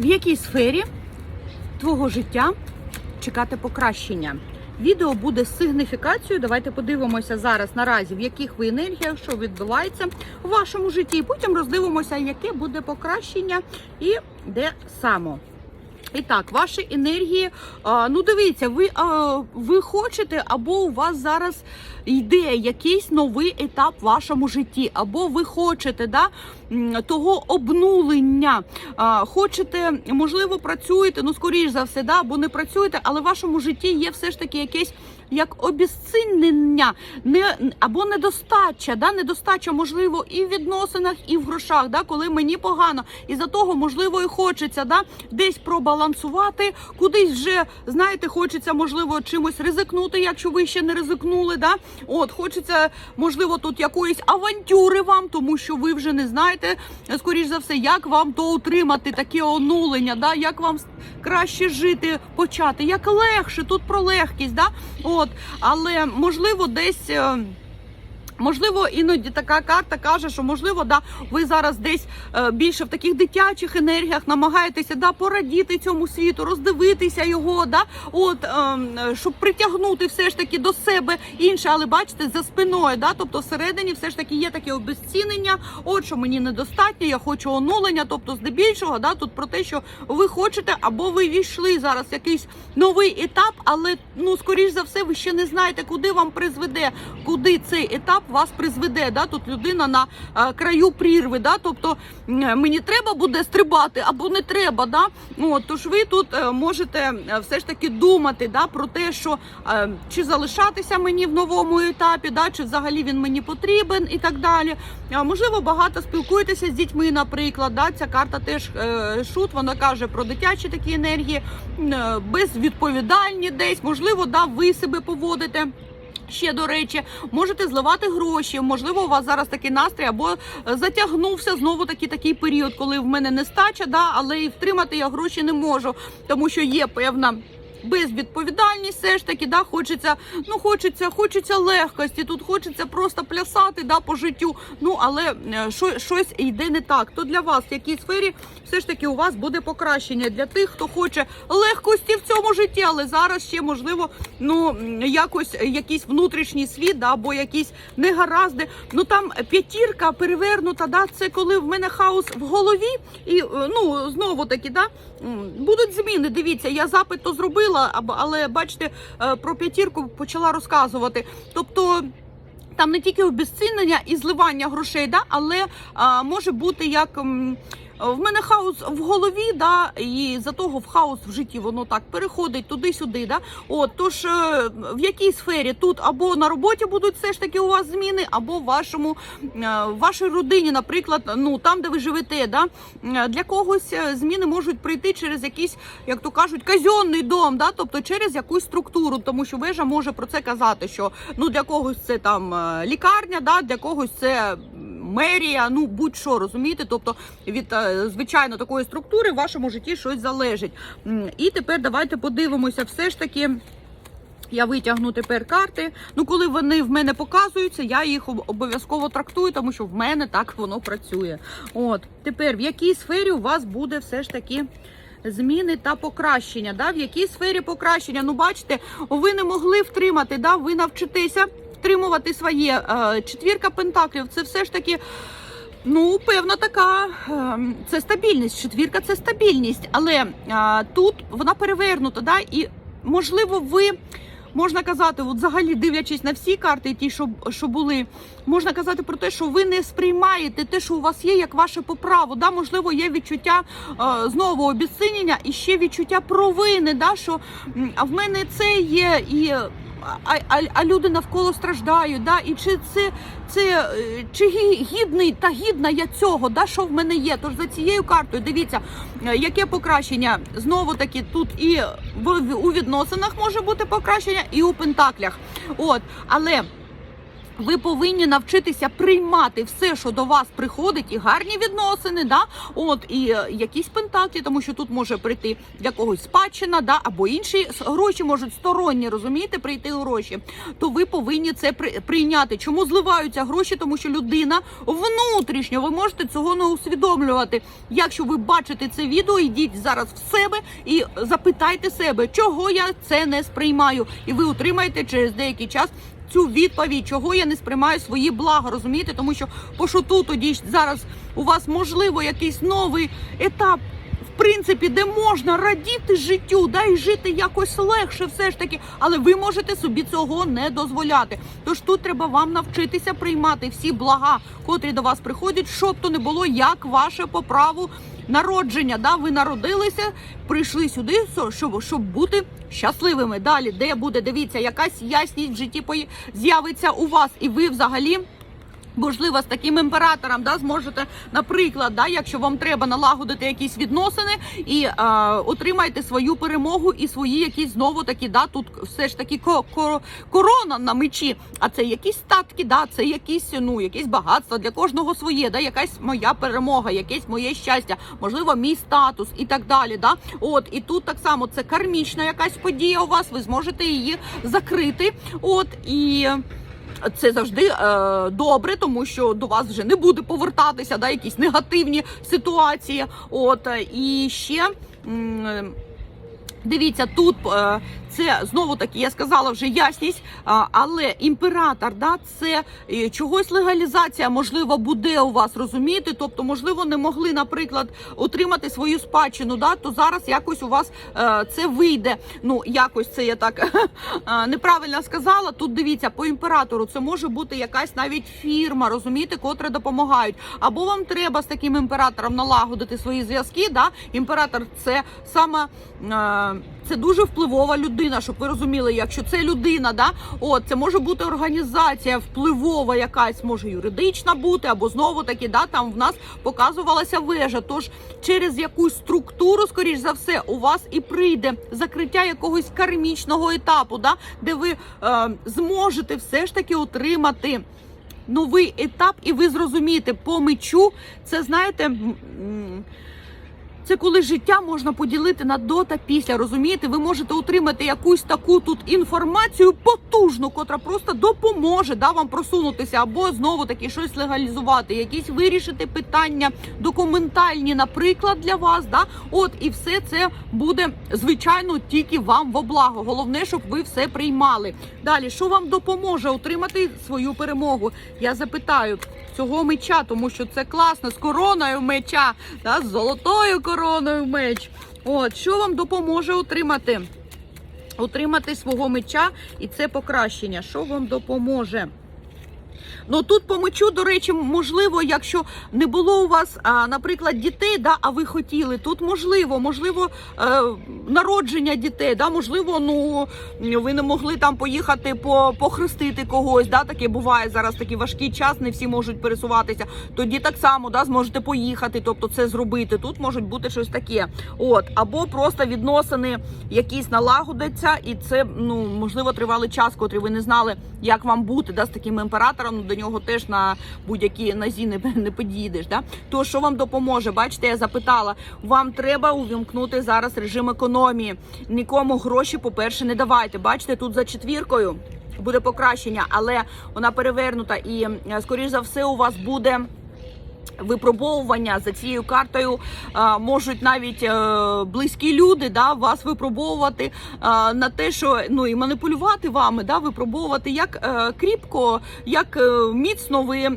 В якій сфері твого життя чекати покращення? Відео буде з сигніфікацією. Давайте подивимося зараз наразі, в яких ви енергіях, що відбувається у вашому житті. І потім роздивимося, яке буде покращення і де саме. І так, ваші енергії, ну дивіться, ви, ви хочете, або у вас зараз йде якийсь новий етап в вашому житті, або ви хочете да, того обнулення, хочете, можливо, працюєте, ну, скоріш за все, да, або не працюєте, але в вашому житті є все ж таки якесь як обезцінення, не, або недостача, да, недостача, можливо, і в відносинах, і в грошах, да, коли мені погано. І за того, можливо, і хочеться да, десь пробалансувати, кудись вже, знаєте, хочеться, можливо, чимось ризикнути, якщо ви ще не ризикнули. Да? От, хочеться, можливо, тут якоїсь авантюри вам, тому що ви вже не знаєте, скоріш за все, як вам то утримати таке онулення, да? як вам краще жити, почати, як легше, тут про легкість. Да? От, але можливо, десь. Можливо, іноді така карта каже, що можливо, да, ви зараз десь е, більше в таких дитячих енергіях намагаєтеся да, порадіти цьому світу, роздивитися його, да, от, е, е, щоб притягнути все ж таки до себе інше, але бачите, за спиною, да, тобто всередині все ж таки є таке обезцінення, от що мені недостатньо, я хочу онулення, тобто здебільшого, да, тут про те, що ви хочете, або ви війшли зараз в якийсь новий етап, але ну скоріш за все, ви ще не знаєте, куди вам призведе, куди цей етап вас призведе. Да? Тут людина на е, краю прірви. Да? Тобто мені треба буде стрибати або не треба. Да? Ну, от, тож ви тут е, можете е, все ж таки думати да, про те, що чи залишатися мені в новому етапі, да? чи взагалі він мені потрібен і так далі. Можливо, багато спілкуєтеся з дітьми, наприклад. Да? Ця карта теж шут, вона каже про дитячі такі енергії, безвідповідальні десь, можливо, да, ви себе поводите. Ще до речі, можете зливати гроші. Можливо, у вас зараз такий настрій, або е, затягнувся знову таки такий період, коли в мене нестача, да, але і втримати я гроші не можу, тому що є певна. Безвідповідальність все ж таки, да, хочеться, ну хочеться, хочеться легкості. Тут хочеться просто плясати да, по життю. Ну але е, що, щось йде не так. То для вас в якій сфері все ж таки у вас буде покращення для тих, хто хоче легкості в цьому житті, але зараз ще можливо, ну якось якийсь внутрішній світ, да, або якісь негаразди. Ну там п'ятірка перевернута. Да, це коли в мене хаос в голові, і е, ну знову таки, да, будуть зміни. Дивіться, я запит то зробила, або- але бачите, е, про п'ятірку почала розказувати. Тобто. Там не тільки обезцінення і зливання грошей, да, але а, може бути як. В мене хаос в голові, да, і за того в хаос в житті воно так переходить туди-сюди. Да? От, тож е, в якій сфері тут або на роботі будуть все ж таки у вас зміни, або в вашому е, в вашій родині, наприклад, ну там, де ви живете, да? Е, для когось зміни можуть прийти через якийсь, як то кажуть, казенний дом, да? тобто через якусь структуру, тому що вежа може про це казати, що ну для когось це там лікарня, да? для когось це мерія, ну будь-що розумієте. Тобто від е, звичайно такої структури в вашому житті щось залежить. І тепер давайте подивимося, все ж таки. Я витягну тепер карти. Ну, коли вони в мене показуються, я їх обов'язково трактую, тому що в мене так воно працює. От тепер в якій сфері у вас буде все ж таки. Зміни та покращення, да? в якій сфері покращення? Ну, бачите, ви не могли втримати, да? ви навчитеся втримувати своє. Е, четвірка пентаклів це все ж таки. Ну, певна така ем, це стабільність. Четвірка це стабільність, але е, тут вона перевернута, да? і можливо, ви можна казати, от взагалі дивлячись на всі карти, ті, що, що були, можна казати про те, що ви не сприймаєте те, що у вас є, як ваше по праву. Да? Можливо, є відчуття е, знову обіцінення і ще відчуття провини, да? що а в мене це є і. А, а, а люди навколо страждають, да? і чи це, це е, чи гідний та гідна я цього, да? що в мене є? Тож за цією картою дивіться, е, яке покращення знову таки тут і в, у відносинах може бути покращення, і у пентаклях. От, але Ви повинні навчитися приймати все, що до вас приходить, і гарні відносини, да, от і е, якісь пентаклі, тому що тут може прийти для когось спадщина, да, або інші гроші можуть сторонні, розумієте, прийти гроші. То ви повинні це при- прийняти. Чому зливаються гроші? Тому що людина внутрішньо, ви можете цього не усвідомлювати. Якщо ви бачите це відео, йдіть зараз в себе і запитайте себе, чого я це не сприймаю, і ви отримаєте через деякий час цю відповідь, чого я не сприймаю свої блага, розумієте? Тому що по шуту тоді зараз у вас можливо якийсь новий етап. В принципі, де можна радіти життю, да і жити якось легше, все ж таки, але ви можете собі цього не дозволяти. Тож тут треба вам навчитися приймати всі блага, котрі до вас приходять, щоб то не було як ваше по праву народження. Да, ви народилися, прийшли сюди, щоб, щоб бути щасливими. Далі, де буде, дивіться, якась ясність в житті з'явиться у вас, і ви взагалі. Можливо, з таким імператором да, зможете, наприклад, да, якщо вам треба налагодити якісь відносини і е, отримаєте свою перемогу і свої якісь знову такі, да, тут все ж таки ко- ко- корона на мечі, а це якісь статки, да, це якісь, ну, якісь багатства для кожного своє, да, якась моя перемога, якесь моє щастя, можливо, мій статус і так далі. Да. От, і тут так само це кармічна якась подія у вас, ви зможете її закрити. От, і це завжди е, добре, тому що до вас вже не буде повертатися да, якісь негативні ситуації. От е, і ще. м, Дивіться, тут е, це знову таки, я сказала вже ясність, але імператор, да, це е, чогось легалізація, можливо, буде у вас, розумієте? Тобто, можливо, не могли, наприклад, отримати свою спадщину, да, то зараз якось у вас е, це вийде. Ну, якось це я так е, неправильно сказала. Тут дивіться, по імператору це може бути якась навіть фірма, розумієте, котра допомагають. Або вам треба з таким імператором налагодити свої зв'язки. Да? Імператор це саме. Е, це дуже впливова людина, щоб ви розуміли, якщо це людина, да, от це може бути організація впливова, якась може юридична бути, або знову таки, да, там в нас показувалася вежа. Тож через якусь структуру, скоріш за все, у вас і прийде закриття якогось кармічного етапу, да, де ви е, зможете все ж таки отримати. Новий етап, і ви зрозумієте по мечу, це знаєте. Це коли життя можна поділити на до та після. Розумієте, ви можете отримати якусь таку тут інформацію потужну, котра просто допоможе да, вам просунутися, або знову таки щось легалізувати, якісь вирішити питання документальні, наприклад, для вас. Да? От і все це буде звичайно тільки вам во благо. Головне, щоб ви все приймали. Далі, що вам допоможе отримати свою перемогу? Я запитаю цього меча, тому що це класно з короною меча, да, з золотою короною меч. От що вам допоможе отримати? Отримати свого меча і це покращення. Що вам допоможе? Ну тут по мечу, до речі, можливо, якщо не було у вас, наприклад, дітей, да, а ви хотіли, тут можливо, можливо, е, народження дітей, да, можливо, ну ви не могли там поїхати по похрестити когось. Да, таке буває зараз такий важкий час, не всі можуть пересуватися. Тоді так само да, зможете поїхати, тобто це зробити. Тут можуть бути щось таке. От, або просто відносини якісь налагодяться, і це ну можливо тривалий час, котрий ви не знали, як вам бути да, з таким імператором. Нього теж на будь-які назі не, не підійдеш. Да? То що вам допоможе? Бачите, я запитала. Вам треба увімкнути зараз режим економії. Нікому гроші, по-перше, не давайте. Бачите, тут за четвіркою буде покращення, але вона перевернута, і е, скоріш за все у вас буде. Випробовування за цією картою а, можуть навіть е, близькі люди да, вас випробовувати а, на те, що ну і маніпулювати вами, да, випробовувати, як е, кріпко, як е, міцно ви е,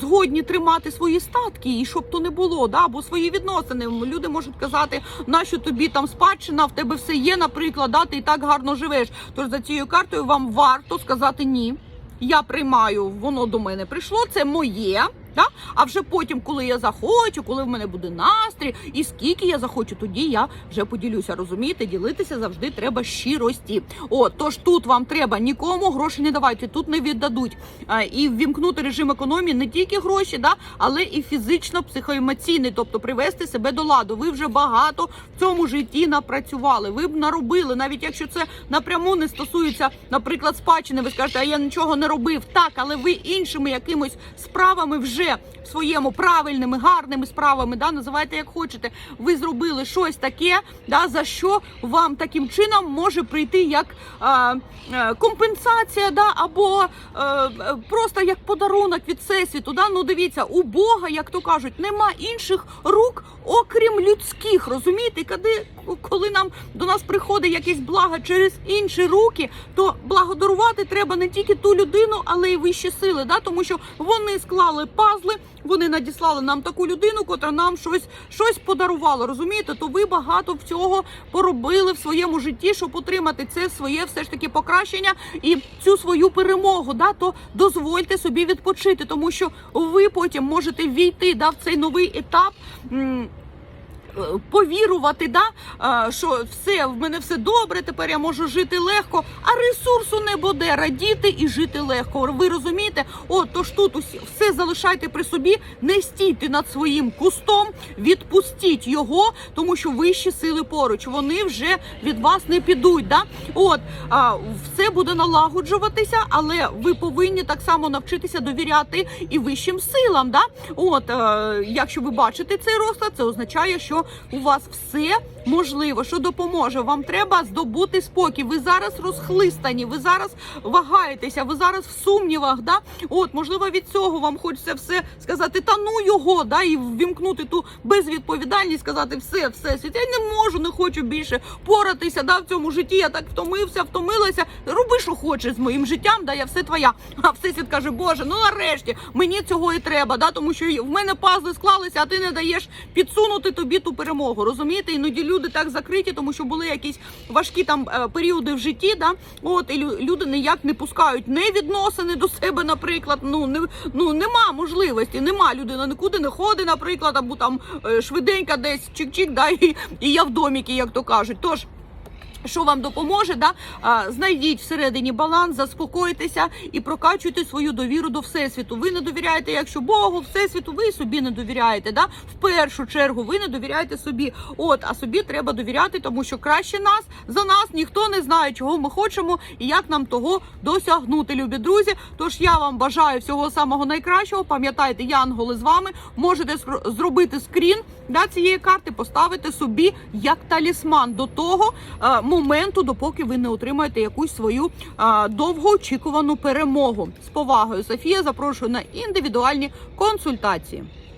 згодні тримати свої статки, і щоб то не було, да, або свої відносини. Люди можуть казати, нащо тобі там спадщина, в тебе все є, наприклад, да, ти і так гарно живеш. Тож за цією картою вам варто сказати ні. Я приймаю, воно до мене прийшло, це моє. Да? А вже потім, коли я захочу, коли в мене буде настрій, і скільки я захочу, тоді я вже поділюся. Розумієте, ділитися завжди треба щирості. О, тож тут вам треба нікому гроші не давайте, тут не віддадуть. А, і ввімкнути режим економії не тільки гроші, да, але і фізично, психоемоційний, тобто привести себе до ладу. Ви вже багато в цьому житті напрацювали. Ви б наробили, навіть якщо це напряму не стосується, наприклад, спадщини. Ви скажете, а я нічого не робив. Так, але ви іншими якимось справами вже в своєму правильними, гарними справами, да, називайте як хочете. Ви зробили щось таке, да, за що вам таким чином може прийти як а, е, компенсація, да, або е, е, просто як подарунок від всесвіту. Да? Ну дивіться, у Бога, як то кажуть, нема інших рук, окрім людських. Розумієте, коли, коли нам до нас приходить якесь благо через інші руки, то благодарувати треба не тільки ту людину, але й вищі сили. Да? Тому що вони склали пазли, вони надіслали нам таку людину, котра нам щось, щось подарувала. Розумієте, то ви багато всього поробили в своєму житті, щоб отримати це своє все ж таки покращення і цю свою перемогу. Да? То дозвольте собі відпочити, тому що ви потім можете війти да, в цей новий етап. Е, Повірувати, да, що все в мене все добре, тепер я можу жити легко, а ресурсу не буде радіти і жити легко. Ви розумієте? От тож тут усі все залишайте при собі, не стійте над своїм кустом, відпустіть його, тому що вищі сили поруч. Вони вже від вас не підуть. Да? От а, все буде налагоджуватися, але ви повинні так само навчитися довіряти і вищим силам. Да? От е, якщо ви бачите цей розклад, це означає, що у вас все можливо, що допоможе. Вам треба здобути спокій. Ви зараз розхлистані, ви зараз вагаєтеся, ви зараз в сумнівах. Да? От, можливо, від цього вам хочеться все сказати, та ну його, да, і ввімкнути ту безвідповідальність, сказати все, все, світ, я не можу, не хочу більше поратися да, в цьому житті. Я так втомився, втомилася. Роби, що хочеш з моїм життям, да, я все твоя. А всесвіт каже, Боже, ну нарешті мені цього і треба, да, тому що в мене пазли склалися, а ти не даєш підсунути тобі ту перемогу. Розумієте? Іноді люди так закриті, тому що були якісь важкі там е, періоди в житті. Да? От і лю- люди ніяк не пускають не відносини до себе, наприклад. Ну не ну нема можливості, нема людина нікуди не ходить, наприклад, або там швиденька десь чик-чик, да, і, і я в доміки, як то кажуть. Тож. Що вам допоможе, да? а, знайдіть всередині баланс, заспокойтеся і прокачуйте свою довіру до всесвіту. Ви не довіряєте, якщо Богу, всесвіту, ви собі не довіряєте. Да? В першу чергу ви не довіряєте собі. От, а собі треба довіряти, тому що краще нас за нас ніхто не знає, чого ми хочемо і як нам того досягнути, любі друзі. Тож я вам бажаю всього самого найкращого. Пам'ятайте, янголи з вами можете зробити скрін да, цієї карти, поставити собі як талісман до того е, моменту, допоки ви не отримаєте якусь свою а, довгоочікувану перемогу. З повагою, Софія запрошую на індивідуальні консультації.